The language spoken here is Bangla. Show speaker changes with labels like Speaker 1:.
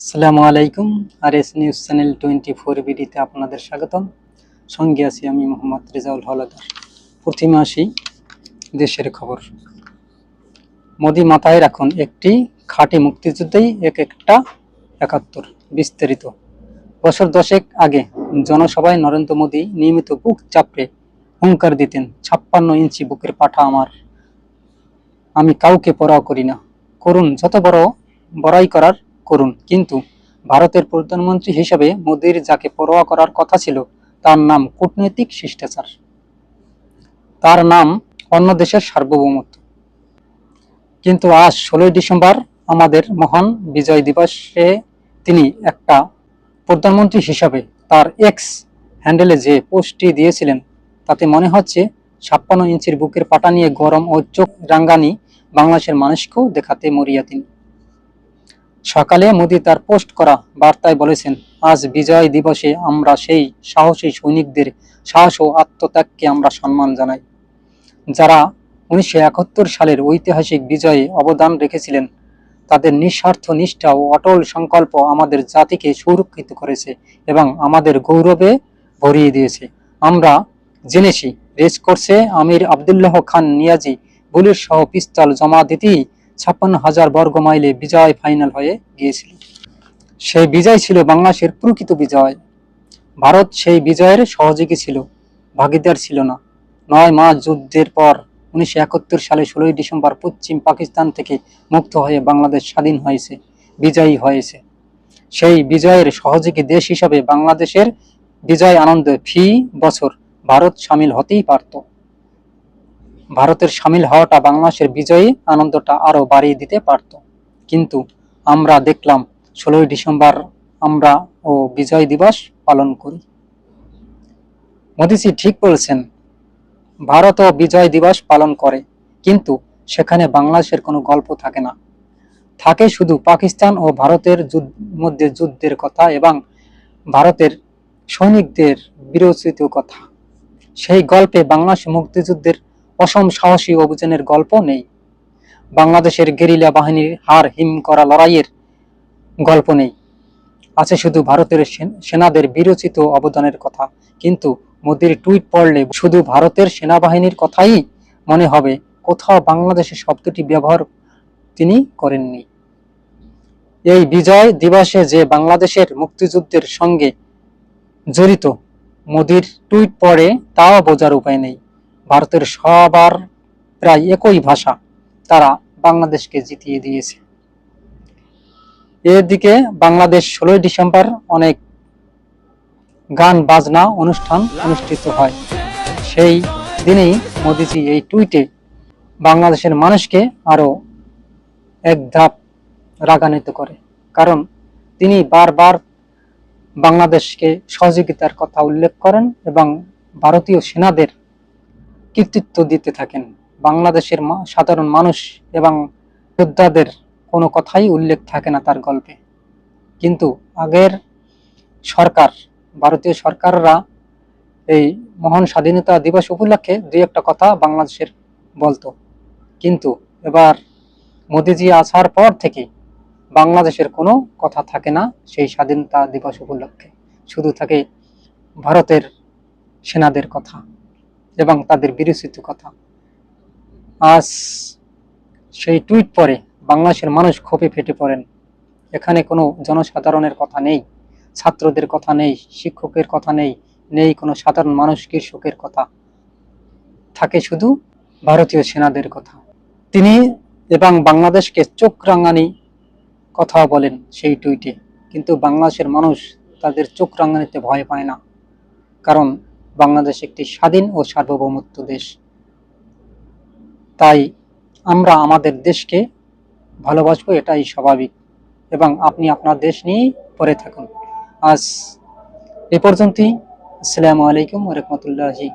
Speaker 1: আসসালামু আলাইকুম R S news channel twenty four বিডিতে আপনাদের স্বাগতম। সঙ্গে আছি আমি মোহাম্মদ রেজাউল হলাদার প্রথমে আসি দেশের খবর। মোদি মাথায় রাখুন, একটি খাঁটি মুক্তিযুদ্ধেই এক একটা একাত্তর বিস্তারিত। বছর দশেক আগে জনসভায় নরেন্দ্র মোদী নিয়মিত বুক চাপড়ে হুঙ্কার দিতেন, ছাপ্পান্ন ইঞ্চি বুকের পাঠা আমার। আমি কাউকে পরোয়া করি না। করুন, যত বড় বড়াই করার করুন। কিন্তু ভারতের প্রধানমন্ত্রী হিসেবে মোদীর যাকে পরোয়া করার কথা ছিল, তার নাম কূটনৈতিক শিষ্টাচার। তার নাম অন্য দেশের সার্বভৌমত্ব। কিন্তু আজ ষোলোই ডিসেম্বর আমাদের মহান বিজয় দিবসে তিনি একটা প্রধানমন্ত্রী হিসাবে তার এক্স হ্যান্ডেলে যে পোস্টটি দিয়েছিলেন, তাতে মনে হচ্ছে ছাপ্পান্ন ইঞ্চির বুকের পাটা নিয়ে গরম ও চোখ রাঙ্গানি বাংলাদেশের মানুষকেও দেখাতে মরিয়া তিনি। সকালে মোদী তার পোস্ট করা বার্তায় বলেছেন, আজ বিজয় দিবসে আমরা সেই সাহসী সৈনিকদের সাহস ও আত্মত্যাগকে আমরা সম্মান জানাই। যারা উনিশশো একাত্তর সালের ঐতিহাসিক বিজয়ে অবদান রেখেছিলেন, তাদের নিঃস্বার্থ নিষ্ঠা ও অটল সংকল্প আমাদের জাতিকে সুরক্ষিত করেছে এবং আমাদের গৌরবে ভরিয়ে দিয়েছে। আমরা জেনেছি, রেস কোর্সে আমির আবদুল্লাহ খান, নিয়াজি বুলেট সহ পিস্তল জমা দিতেই ছাপ্পান্ন হাজার বর্গ মাইলে বিজয় ফাইনাল হয়ে গিয়েছিল। সেই বিজয় ছিল বাংলাদেশের প্রকৃত বিজয়। ভারত সেই বিজয়ের সহযোগী ছিল, ভাগিদার ছিল না। নয় মাস যুদ্ধের পর উনিশশো একাত্তর সালে ষোলোই ডিসেম্বর পশ্চিম পাকিস্তান থেকে মুক্ত হয়ে বাংলাদেশ স্বাধীন হয়েছে, বিজয়ী হয়েছে। সেই বিজয়ের সহযোগী দেশ হিসাবে বাংলাদেশের বিজয় আনন্দে ফি বছর ভারত সামিল হতেই পারত। ভারতের সামিল হওয়াটা বাংলাদেশের বিজয়ী আনন্দটা আরও বাড়িয়ে দিতে পারত। কিন্তু আমরা দেখলাম ষোলোই ডিসেম্বর আমরা ও বিজয় দিবস পালন করি। মোদিজি ঠিক বলছেন, ভারত ও বিজয় দিবস পালন করে, কিন্তু সেখানে বাংলাদেশের কোনো গল্প থাকে না। থাকে শুধু পাকিস্তান ও ভারতের মধ্যে যুদ্ধের কথা এবং ভারতের সৈনিকদের বিরোচিত কথা। সেই গল্পে বাংলাদেশ মুক্তিযুদ্ধের অসম সাহসী অভিযানের গল্প নেই। বাংলাদেশের গেরিলা বাহিনীর হার হিম করা লড়াইয়ের গল্প নেই। আছে শুধু ভারতের সেনাদের বিরচিত অবদানের কথা, কিন্তু মোদির টুইট পড়লে শুধু ভারতের সেনাবাহিনীর কথাই মনে হবে, কোথাও বাংলাদেশের শব্দটি ব্যবহার তিনি করেননি। এই বিজয় দিবসে যে বাংলাদেশের মুক্তিযুদ্ধের সঙ্গে জড়িত, মোদির টুইট পড়ে তাও বোঝার উপায় নেই। ভারতের সবার প্রায় একই ভাষা তারা বাংলাদেশকে জিতিয়ে দিয়েছে। এদিকে বাংলাদেশ ষোলোই ডিসেম্বর অনেক গান, বাজনা, অনুষ্ঠান অনুষ্ঠিত হয়। সেই দিনেই মোদিজি এই টুইটে বাংলাদেশের মানুষকে আরও এক ধাপ রাগান্বিত করে। কারণ তিনি বারবার বাংলাদেশকে সহযোগিতার কথা উল্লেখ করেন এবং ভারতীয় সেনাদের কৃতিত্ব দিতে থাকেন। বাংলাদেশের সাধারণ মানুষ এবং যোদ্ধাদের কোনো কথাই উল্লেখ থাকে না তার গল্পে। কিন্তু আগের সরকার, ভারতীয় সরকাররা এই মহান স্বাধীনতা দিবস উপলক্ষে দুই একটা কথা বাংলাদেশের বলতো। কিন্তু এবার মোদিজি আসার পর থেকে বাংলাদেশের কোনো কথা থাকে না সেই স্বাধীনতা দিবস উপলক্ষে। শুধু থাকে ভারতের সেনাদের কথা। এবং তাদের বিরোচিত কথা। আজ সেই টুইট পরে বাংলাদেশের মানুষ ক্ষোভে ফেটে পড়েন। এখানে কোনো জনসাধারণের কথা নেই, ছাত্রদের কথা নেই, শিক্ষকের কথা নেই নেই কোনো সাধারণ মানুষ কৃষকের কথা। থাকে শুধু ভারতীয় সেনাদের কথা। তিনি এবং বাংলাদেশকে চোখ রাঙানি কথা বলেন সেই টুইটে। কিন্তু বাংলাদেশের মানুষ তাদের চোখ রাঙানিতে ভয় পায় না। কারণ বাংলাদেশ একটি স্বাধীন ও সার্বভৌমত্ব দেশ। তাই আমরা আমাদের দেশকে ভালোবাসবো, এটাই স্বাভাবিক। এবং আপনি আপনার দেশ নিয়েই পরে থাকুন। আজ এ পর্যন্তই। আসসালামু আলাইকুম রহমতুল্লাহি